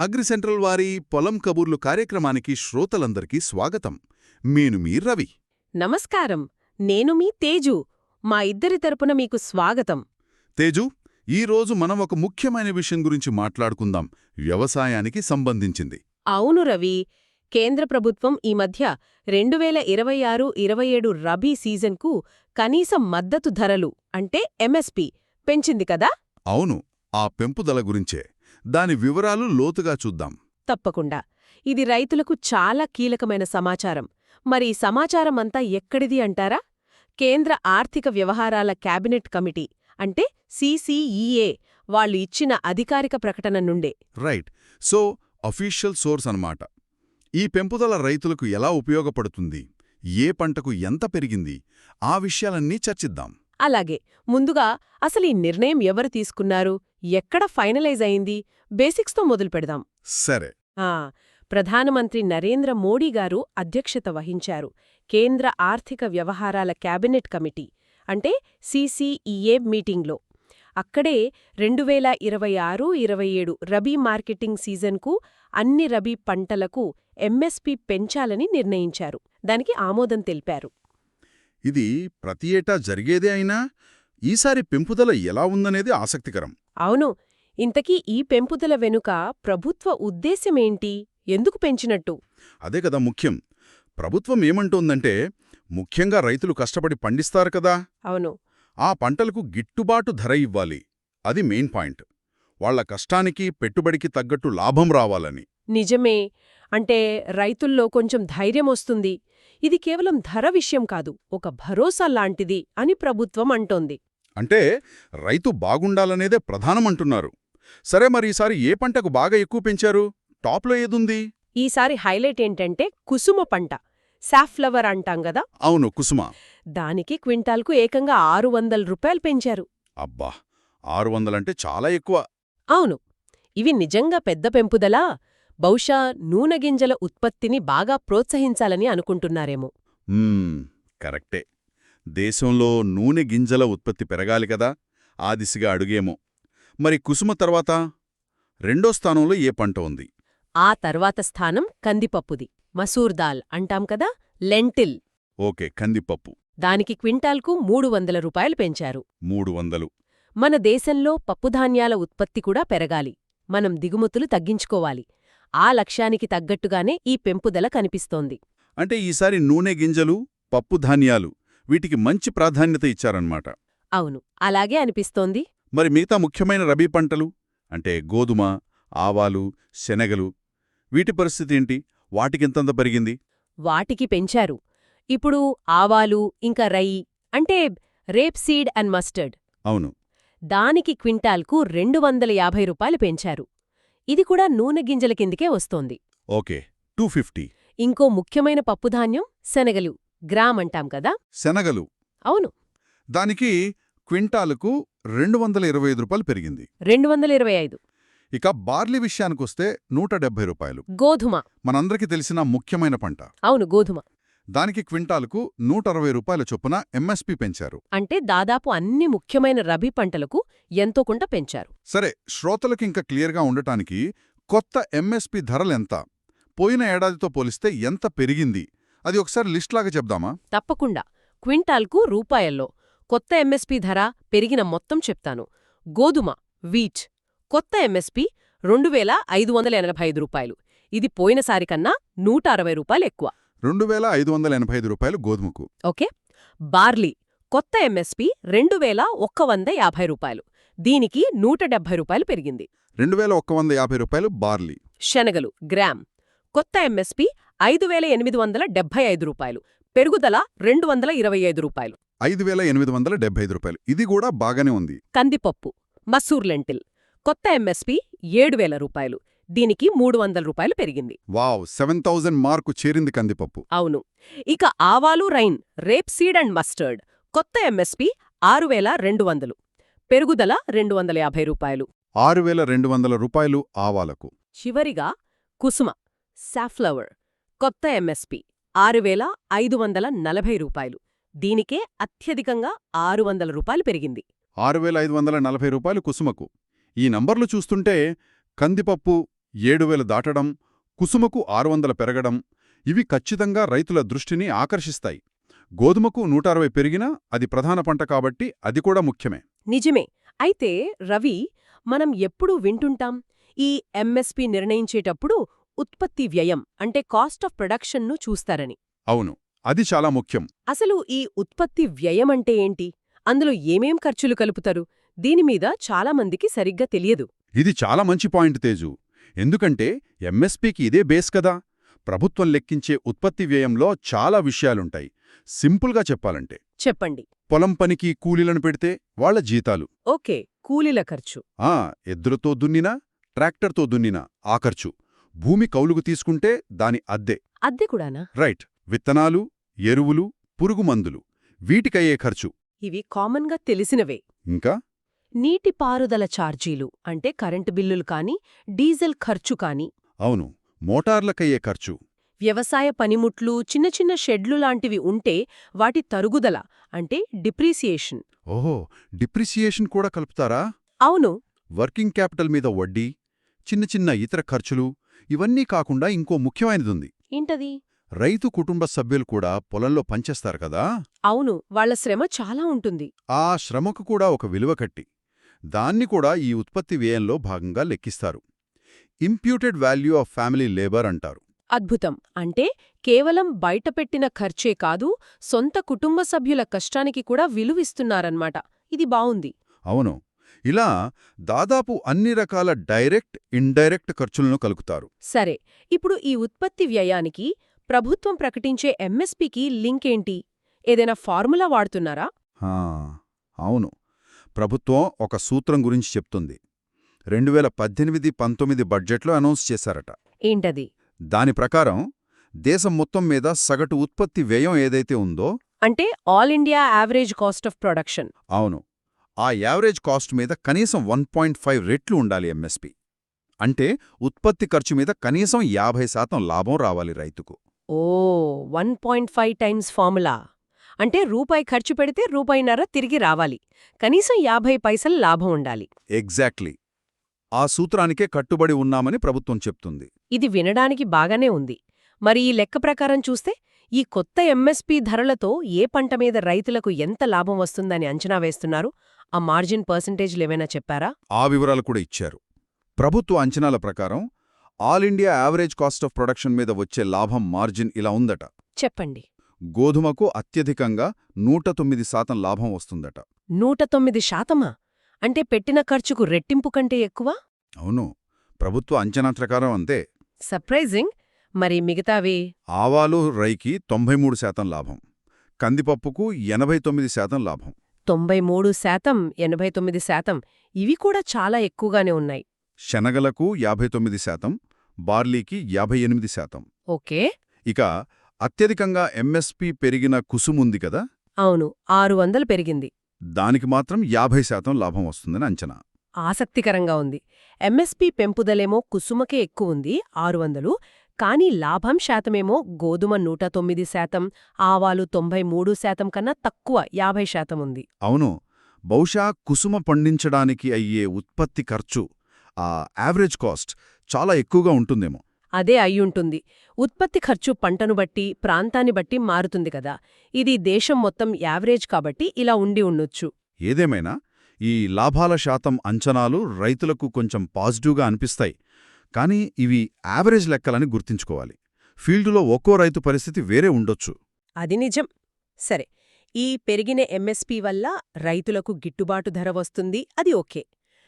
అగ్రిసెంట్రల్ వారి పొలం కబూర్లు కార్యక్రమానికి శ్రోతలందరికీ స్వాగతం. నేను మీ రవి. నమస్కారం. నేను మీ తేజు. మా ఇద్దరి తరపున మీకు స్వాగతం. తేజు ఈరోజు మనం ఒక ముఖ్యమైన విషయం గురించి మాట్లాడుకుందాం. వ్యవసాయానికి సంబంధించింది. అవును రవి. కేంద్ర ప్రభుత్వం ఈ మధ్య రెండు వేల ఇరవై ఆరు ఇరవై ఏడు రబీ సీజన్కు కనీస మద్దతు ధరలు అంటే ఎంఎస్పి పెంచింది కదా? అవును. ఆ పెంపుదల గురించే. దాని వివరాలు లోతుగా చూద్దాం. తప్పకుండా. ఇది రైతులకు చాలా కీలకమైన సమాచారం. మరి ఈ సమాచారమంతా ఎక్కడిది అంటారా? కేంద్ర ఆర్థిక వ్యవహారాల కేబినెట్ కమిటీ అంటే సిసిఈఏ వాళ్ళు ఇచ్చిన అధికారిక ప్రకటన నుండే. రైట్. సో అఫీషియల్ సోర్స్ అన్నమాట. ఈ పెంపుదల రైతులకు ఎలా ఉపయోగపడుతుంది? ఏ పంటకు ఎంత పెరిగింది? ఆ విషయాలన్నీ చర్చిద్దాం. అలాగే ముందుగా అసలు ఈ నిర్ణయం ఎవరు తీసుకున్నారు? ఎక్కడ ఫైనలైజ్ అయింది? బేసిక్స్తో మొదలు పెడదాం. సరే. ప్రధానమంత్రి నరేంద్ర మోడీ గారు అధ్యక్షత వహించారు. కేంద్ర ఆర్థిక వ్యవహారాల కేబినెట్ కమిటీ అంటే సిసిఈఏ మీటింగ్లో. అక్కడే రెండు వేల ఇరవై ఆరు ఇరవై ఏడు రబీ మార్కెటింగ్ సీజన్కు అన్ని రబీ పంటలకు ఎంఎస్పి పెంచాలని నిర్ణయించారు. దానికి ఆమోదం తెలిపారు. ఇది ప్రతి ఏటా జరిగేదే అయినా ఈసారి పెంపుదల ఎలా ఉందనేది ఆసక్తికరం. అవును. ఇంతకీ ఈ పెంపుదల వెనుక ప్రభుత్వ ఉద్దేశ్యమేంటి? ఎందుకు పెంచినట్టు? అదే కదా ముఖ్యం. ప్రభుత్వం ఏమంటోందంటే ముఖ్యంగా రైతులు కష్టపడి పండిస్తారు కదా. అవును. ఆ పంటలకు గిట్టుబాటు ధర ఇవ్వాలి. అది మెయిన్ పాయింట్. వాళ్ళ కష్టానికి పెట్టుబడికి తగ్గట్టు లాభం రావాలని. నిజమే. అంటే రైతుల్లో కొంచెం ధైర్యం వస్తుంది. ఇది కేవలం ధర విషయం కాదు ఒక భరోసా లాంటిది అని ప్రభుత్వం అంటోంది. అంటే రైతు బాగుండాలనేదే ప్రధానమంటున్నారు సరే మరి ఈసారి ఏ పంటకు బాగా ఎక్కువ పెంచారు? టాప్లో ఏదుంది? ఈసారి హైలైట్ ఏంటంటే కుసుమ పంట సాఫ్లవర్ అంటాం గదా అవును కుసుమ. దానికి క్వింటాల్కు ఏకంగా ఆరు వందల రూపాయలు పెంచారు. అబ్బా! ఆరు వందలంటే చాలా ఎక్కువ. అవును ఇవి నిజంగా పెద్ద పెంపుదలా? బహుశా నూనె గింజల ఉత్పత్తిని బాగా ప్రోత్సహించాలని అనుకుంటున్నారేమో. కరెక్టే. దేశంలో నూనె గింజల ఉత్పత్తి పెరగాలి కదా ఆ దిశగా అడుగేమో. మరి కుసుమ తర్వాత? రెండో స్థానంలో ఏ పంట ఉంది? ఆ తర్వాత స్థానం కందిపప్పుది. మసూర్ దాల్ అంటాం కదా లెంటిల్. ఓకే కందిపప్పు. దానికి క్వింటాల్కు మూడు వందల రూపాయలు పెంచారు. మూడు వందలు. మన దేశంలో పప్పుధాన్యాల ఉత్పత్తి కూడా పెరగాలి. మనం దిగుమతులు తగ్గించుకోవాలి. ఆ లక్ష్యానికి తగ్గట్టుగానే ఈ పెంపుదల కనిపిస్తోంది. అంటే ఈసారి నూనె గింజలు పప్పు ధాన్యాలు వీటికి మంచి ప్రాధాన్యత ఇచ్చారన్నమాట. అవును అలాగే అనిపిస్తోంది. మరి మిగతా ముఖ్యమైన రబీ పంటలు? అంటే గోధుమ ఆవాలు శనగలు వీటి పరిస్థితి ఏంటి? వాటికింతంత పెరిగింది? వాటికి పెంచారు. ఇప్పుడు ఆవాలు ఇంకా రై అంటే రేప్ సీడ్ అండ్ మస్టర్డ్. అవును. దానికి క్వింటాల్కు రెండు వందల యాభై రూపాయలు పెంచారు. ఇది కూడా నూనె గింజల కిందికే వస్తోంది. Okay two fifty. ఇంకో ముఖ్యమైన పప్పుధాన్యం శనగలు గ్రామ్ అంటాం కదా? శనగలు. అవును. దానికి క్వింటాలుకు రెండు వందల ఇరవై ఐదు రూపాయలు పెరిగింది. రెండు వందల ఇరవై ఐదు. ఇక బార్లీ విషయానికొస్తే నూట డెబ్బై రూపాయలు. గోధుమ. మనందరికీ తెలిసిన ముఖ్యమైన పంట. అవును గోధుమ. దానికి క్వింటాలుకు నూట అరవై రూపాయల చొప్పున ఎంఎస్పి పెంచారు. అంటే దాదాపు అన్ని ముఖ్యమైన రబీ పంటలకు ఎంతో కొంత పెంచారు. సరే శ్రోతలకు ఇంకా క్లియర్గా ఉండటానికి కొత్త ఎంఎస్పి ధరలెంత పోయిన ఏడాదితో పోలిస్తే ఎంత పెరిగింది? అది ఒకసారి లిస్ట్లాగా చెప్దామా? తప్పకుండా. క్వింటాల్కు రూపాయల్లో కొత్త ఎంఎస్పి ధర పెరిగిన మొత్తం చెప్తాను. గోధుమ వీట్ కొత్త ఎంఎస్పి రెండు వేల ఐదు వందల ఎనభై ఐదు రూపాయలు. ఇది పోయినసారి కన్నా నూట అరవై రూపాయలు ఎక్కువ. రెండు వేల ఐదు వందల ఎనభై ఐదు రూపాయలు గోధుమకు. ఓకే. బార్లీ కొత్త ఎంఎస్పి రెండు వేల ఒక్క వంద యాభై రూపాయలు. దీనికి నూట డెబ్బై రూపాయలు పెరిగింది. రెండు వేల ఒక్క వంద యాభై రూపాయలు బార్లీ. శనగలు గ్రామ్ కొత్త ఎంఎస్పి ఐదు వేల ఎనిమిది వందల డెబ్బై ఐదు రూపాయలు. పెరుగుదల రెండు వందల ఇరవై ఐదు రూపాయలు. ఐదు వేల ఎనిమిది వందల డెబ్బై ఐదు రూపాయలు. ఇది కూడా బాగానే ఉంది. కందిపప్పు మసూర్ లెంటిల్ కొత్త ఎంఎస్పి ఏడు వేల రూపాయలు. దీనికి మూడు వందల రూపాయలు పెరిగింది. వావ్ సెవెన్ థౌజండ్ మార్కు చేరింది కందిపప్పు. అవును. ఇక ఆవాలు rain rape seed and mustard. కొత్త ఎంఎస్పి ఆరు వేల రెండు వందలు. పెరుగుదల రెండు వందల యాభై రూపాయలు. ఆరు వేల రెండు వందల రూపాయలు ఆవాలకు. చివరిగా కుసుమ సాఫ్లవర్. కొత్త ఎంఎస్పి ఆరు వేల ఐదు వందల నలభై రూపాయలు. దీనికే అత్యధికంగా ఆరు వందల రూపాయలు పెరిగింది. ఆరు వేల ఐదు వందల నలభై రూపాయలు కుసుమకు. ఈ నంబర్లు చూస్తుంటే కందిపప్పు ఏడు వేలు దాటడం కుసుమకు ఆరు వందల పెరగడం ఇవి ఖచ్చితంగా రైతుల దృష్టిని ఆకర్షిస్తాయి. గోధుమకు నూట అరవై పెరిగినా అది ప్రధాన పంట కాబట్టి అది కూడా ముఖ్యమే. నిజమే. అయితే రవి మనం ఎప్పుడూ వింటుంటాం? ఈ ఎంఎస్పి నిర్ణయించేటప్పుడు ఉత్పత్తి వ్యయం అంటే కాస్ట్ ఆఫ్ ప్రొడక్షన్ను చూస్తారని. అవును. అది చాలా ముఖ్యం. అసలు ఈ ఉత్పత్తి వ్యయం అంటే ఏంటి? అందులో ఏమేం ఖర్చులు కలుపుతారు? దీనిమీద చాలామందికి సరిగ్గా తెలియదు. ఇది చాలా మంచి పాయింట్ తేజు. ఎందుకంటే ఎంఎస్పీకి ఇదే బేస్ కదా. ప్రభుత్వం లెక్కించే ఉత్పత్తి వ్యయంలో చాలా విషయాలుంటాయి. సింపుల్గా చెప్పాలంటే చెప్పండి. పొలం పనికి కూలీలను పెడితే వాళ్ళ జీతాలు. ఓకే కూలీల ఖర్చు. ఆ ఎద్దులతో దున్నినా ట్రాక్టర్తో దున్నినా ఆ ఖర్చు. భూమి కౌలుకు తీసుకుంటే దాని అద్దె. అద్దె కూడానా? రైట్. విత్తనాలు ఎరువులు పురుగుమందులు వీటికయ్యే ఖర్చు. ఇవి కామన్గా తెలిసినవే. ఇంకా? నీటిపారుదల ఛార్జీలు అంటే కరెంటు బిల్లులు కాని డీజిల్ ఖర్చు కాని. అవును మోటార్లకయ్యే ఖర్చు. వ్యవసాయ పనిముట్లు చిన్న చిన్న షెడ్లు లాంటివి ఉంటే వాటి తరుగుదల అంటే డిప్రీసియేషన్. ఓహో డిప్రిసియేషన్ కూడా కలుపుతారా? అవును. వర్కింగ్ క్యాపిటల్ మీద వడ్డీ చిన్న చిన్న ఇతర ఖర్చులు ఇవన్నీ కాకుండా ఇంకో ముఖ్యమైనదుంది. ఏంటది? రైతు కుటుంబ సభ్యులు కూడా పొలంలో పనిచేస్తారు కదా? అవును వాళ్ళ శ్రమ చాలా ఉంటుంది. ఆ శ్రమకు కూడా ఒక విలువ కట్టి. దాన్ని కూడా ఈ ఉత్పత్తి వ్యయంలో భాగంగా లెక్కిస్తారు. Imputed value of family labour అంటారు. అద్భుతం. అంటే కేవలం బయటపెట్టిన ఖర్చే కాదు సొంత కుటుంబ సభ్యుల కష్టానికి కూడా విలువిస్తున్నారన్నమాట. ఇది బావుంది. అవును. ఇలా దాదాపు అన్ని రకాల డైరెక్ట్ ఇండైరెక్ట్ ఖర్చులను కలుపుతారు. సరే. ఇప్పుడు ఈ ఉత్పత్తి వ్యయానికి ప్రభుత్వం ప్రకటించే ఎంఎస్పీకి లింక్ ఏంటి? ఏదైనా ఫార్ములా వాడుతున్నారా? అవును. ప్రభుత్వం ఒక సూత్రం గురించి చెప్తుంది. రెండు వేల పద్దెనిమిది పంతొమ్మిది బడ్జెట్లో అనౌన్స్ చేశారట. ఏంటది? దాని ప్రకారం దేశం మొత్తం మీద సగటు ఉత్పత్తి వ్యయం ఏదైతే ఉందో అంటే all India average cost of production. అవును. ఆ యావరేజ్ కాస్ట్ మీద కనీసం వన్ పాయింట్ ఫైవ్ రెట్లు ఉండాలి ఎంఎస్పి. అంటే ఉత్పత్తి ఖర్చు మీద కనీసం యాభై శాతం లాభం రావాలి రైతుకు. ఓ one point five times formula. అంటే రూపాయి ఖర్చు పెడితే రూపాయిన్నర తిరిగి రావాలి. కనీసం యాభై పైసలు లాభం ఉండాలి. ఎగ్జాక్ట్లీ. ఆ సూత్రానికే కట్టుబడి ఉన్నామని ప్రభుత్వం చెప్తుంది. ఇది వినడానికి బాగానే ఉంది. మరి ఈ లెక్క ప్రకారం చూస్తే ఈ కొత్త ఎంఎస్పీ ధరలతో ఏ పంట మీద రైతులకు ఎంత లాభం వస్తుందని అంచనా వేస్తున్నారు? ఆ మార్జిన్ పర్సంటేజ్లేమైనా చెప్పారా? ఆ వివరాలు కూడా ఇచ్చారు. ప్రభుత్వ అంచనాల ప్రకారం all India average cost of production మీద వచ్చే లాభం మార్జిన్ ఇలా ఉందట. చెప్పండి. గోధుమకు అత్యధికంగా నూట తొమ్మిది శాతం లాభం వస్తుందట. నూట తొమ్మిది శాతమా? అంటే పెట్టిన ఖర్చుకు రెట్టింపు కంటే ఎక్కువ? అవును. ప్రభుత్వ అంచనా ప్రకారం అంతే. సర్ప్రైజింగ్. మరి మిగతావి? ఆవాలు రైకి తొంభై మూడు శాతం లాభం. కందిపప్పుకు ఎనభై తొమ్మిది శాతం లాభం. తొంభై మూడు శాతం ఎనభై తొమ్మిది శాతం ఇవి కూడా చాలా ఎక్కువగానే ఉన్నాయి. శనగలకు యాభై తొమ్మిది శాతం బార్లీకి యాభై ఎనిమిది శాతం. ఓకే. ఇక అత్యధికంగా ఎంఎస్పి పెరిగిన కుసుముంది కదా? అవును ఆరు వందలు పెరిగింది. దానికి మాత్రం యాభై శాతం లాభం వస్తుందని అంచనా. ఆసక్తికరంగా ఉంది. ఎంఎస్పీ పెంపుదలేమో కుసుమకే ఎక్కువుంది ఆరు వందలు. కానీ లాభం శాతమేమో గోధుమ నూట తొమ్మిది శాతం ఆవాలు తొంభై మూడు శాతం కన్నా తక్కువ యాభై శాతం ఉంది. అవును. బహుశా కుసుమ పండించడానికి అయ్యే ఉత్పత్తి ఖర్చు ఆ యావరేజ్ కాస్ట్ చాలా ఎక్కువగా ఉంటుందేమో. అదే అయ్యుంటుంది. ఉత్పత్తి ఖర్చు పంటను బట్టి ప్రాంతాన్ని బట్టి మారుతుంది కదా. ఇది దేశం మొత్తం యావరేజ్ కాబట్టి ఇలా ఉండి ఉండొచ్చు. ఏదేమైనా ఈ లాభాల శాతం అంచనాలు రైతులకు కొంచెం పాజిటివ్గా అనిపిస్తాయి. కానీ ఇవి యావరేజ్ లెక్కలని గుర్తుంచుకోవాలి. ఫీల్డులో ఒక్కో రైతు పరిస్థితి వేరే ఉండొచ్చు. అది నిజం. సరే ఈ పెరిగిన ఎంఎస్పీ వల్ల రైతులకు గిట్టుబాటు ధర వస్తుంది అది ఓకే.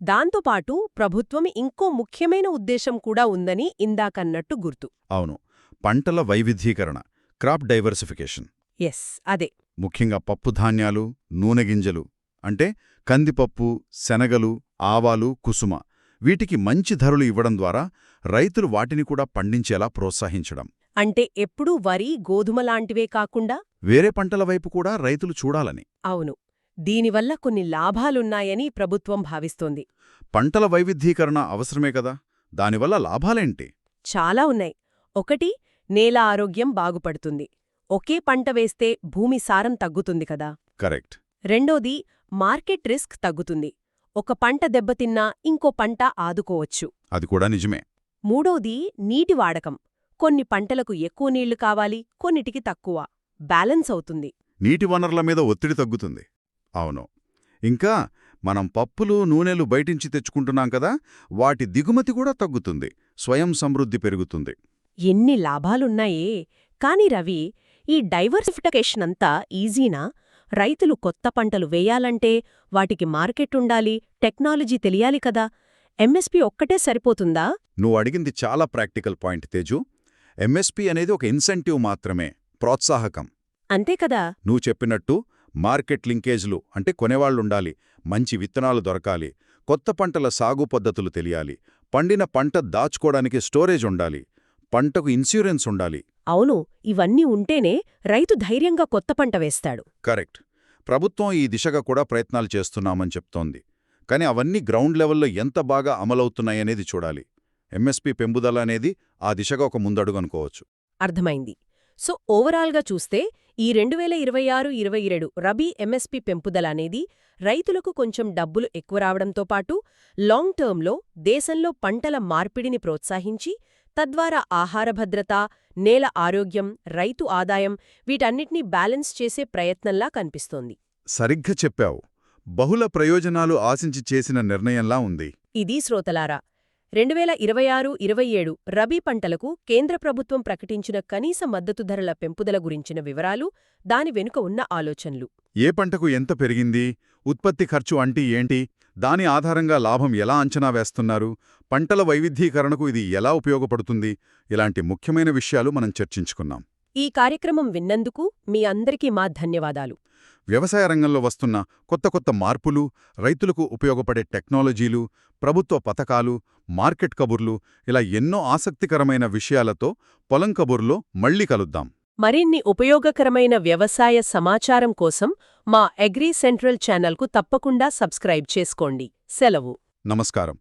దాంతోపాటు ప్రభుత్వం ఇంకో ముఖ్యమైన ఉద్దేశం కూడా ఉందని ఇందాకన్నట్టు గుర్తు. అవును. పంటల వైవిధ్యీకరణ క్రాప్ డైవర్సిఫికేషన్. ఎస్ అదే. ముఖ్యంగా పప్పు ధాన్యాలు నూనె గింజలు అంటే కందిపప్పు శనగలు ఆవాలు కుసుమ. వీటికి మంచి ధరలు ఇవ్వడం ద్వారా రైతులు వాటిని కూడా పండించేలా ప్రోత్సహించడం. అంటే ఎప్పుడూ వరి గోధుమ లాంటివే కాకుండా వేరే పంటల వైపు కూడా రైతులు చూడాలని. అవును. దీనివల్ల కొన్ని లాభాలున్నాయని ప్రభుత్వం భావిస్తోంది. పంటల వైవిధ్యీకరణ అవసరమే కదా? దానివల్ల లాభాలేంటి? చాలా ఉన్నాయి. ఒకటి నేల ఆరోగ్యం బాగుపడుతుంది. ఒకే పంట వేస్తే భూమి సారం తగ్గుతుంది కదా? కరెక్ట్. రెండోది మార్కెట్ రిస్క్ తగ్గుతుంది. ఒక పంట దెబ్బతిన్నా ఇంకో పంట ఆదుకోవచ్చు. అది కూడా నిజమే. మూడోది నీటి వాడకం. కొన్ని పంటలకు ఎక్కువ నీళ్ళు కావాలి కొన్నిటికి తక్కువ. బ్యాలెన్స్ అవుతుంది. నీటి వనరుల మీద ఒత్తిడి తగ్గుతుంది. అవును. ఇంకా మనం పప్పులు నూనెలు బయటించి తెచ్చుకుంటున్నాం కదా వాటి దిగుమతి కూడా తగ్గుతుంది. స్వయం సమృద్ధి పెరుగుతుంది. ఎన్ని లాభాలున్నాయే! కాని రవి ఈ డైవర్సిఫికేషన్ అంతా ఈజీనా? రైతులు కొత్త పంటలు వేయాలంటే వాటికి మార్కెట్ ఉండాలి టెక్నాలజీ తెలియాలి కదా. ఎంఎస్పి ఒక్కటే సరిపోతుందా? నువ్వు అడిగింది చాలా ప్రాక్టికల్ పాయింట్ తేజు. ఎంఎస్పి అనేది ఒక ఇన్సెంటివ్ మాత్రమే ప్రోత్సాహకం. అంతే కదా! నువ్వు చెప్పినట్టు మార్కెట్ లింకేజ్లు అంటే కొనేవాళ్ళుండాలి మంచి విత్తనాలు దొరకాలి కొత్త పంటల సాగు పద్ధతులు తెలియాలి పండిన పంట దాచుకోవడానికి స్టోరేజ్ ఉండాలి పంటకు ఇన్సూరెన్స్ ఉండాలి. అవును ఇవన్నీ ఉంటేనే రైతు ధైర్యంగా కొత్త పంట వేస్తాడు. కరెక్ట్. ప్రభుత్వం ఈ దిశగా కూడా ప్రయత్నాలు చేస్తున్నామని చెప్తోంది. కానీ అవన్నీ గ్రౌండ్ లెవెల్లో ఎంత బాగా అమలవుతున్నాయనేది చూడాలి. ఎంఎస్పి పెంపుదల అనేది ఆ దిశగా ఒక ముందడుగు అనుకోవచ్చు. అర్థమైంది. సో ఓవరాల్గా చూస్తే ఈ రెండు వేల ఇరవై ఆరు ఇరవై ఏడు రబీ ఎంఎస్పి పెంపుదల అనేది రైతులకు కొంచెం డబ్బులు ఎక్కువ రావడంతో పాటు లాంగ్ టర్మ్లో దేశంలో పంటల మార్పిడిని ప్రోత్సహించి తద్వారా ఆహార భద్రత నేల ఆరోగ్యం రైతు ఆదాయం వీటన్నిటినీ బ్యాలెన్స్ చేసే ప్రయత్నంలా కనిపిస్తోంది. సరిగ్గా చెప్పావు. బహుళ ప్రయోజనాలు ఆశించి చేసిన నిర్ణయంలా ఉంది. ఇది శ్రోతలారా రెండు వేల ఇరవై ఆరు ఇరవై ఏడు రబీ పంటలకు కేంద్ర ప్రభుత్వం ప్రకటించిన కనీస మద్దతు ధరల పెంపుదల గురించిన వివరాలు దాని వెనుక ఉన్న ఆలోచనలు. ఏ పంటకు ఎంత పెరిగింది? ఉత్పత్తి ఖర్చు అంటే ఏంటి? దాని ఆధారంగా లాభం ఎలా అంచనా వేస్తున్నారు? పంటల వైవిధ్యీకరణకు ఇది ఎలా ఉపయోగపడుతుంది? ఇలాంటి ముఖ్యమైన విషయాలు మనం చర్చించుకున్నాం. ఈ కార్యక్రమం విన్నందుకు మీ అందరికీ మా ధన్యవాదాలు. వ్యవసాయ రంగంలో వస్తున్న కొత్త కొత్త మార్పులు రైతులకు ఉపయోగపడే టెక్నాలజీలు ప్రభుత్వ పథకాలు మార్కెట్ కబుర్లు ఇలా ఎన్నో ఆసక్తికరమైన విషయాలతో పొలం కబుర్లో మళ్ళీ కలుద్దాం. మరిన్ని ఉపయోగకరమైన వ్యవసాయ సమాచారం కోసం మా అగ్రి సెంట్రల్ ఛానల్కు తప్పకుండా సబ్స్క్రైబ్ చేసుకోండి. సెలవు. నమస్కారం.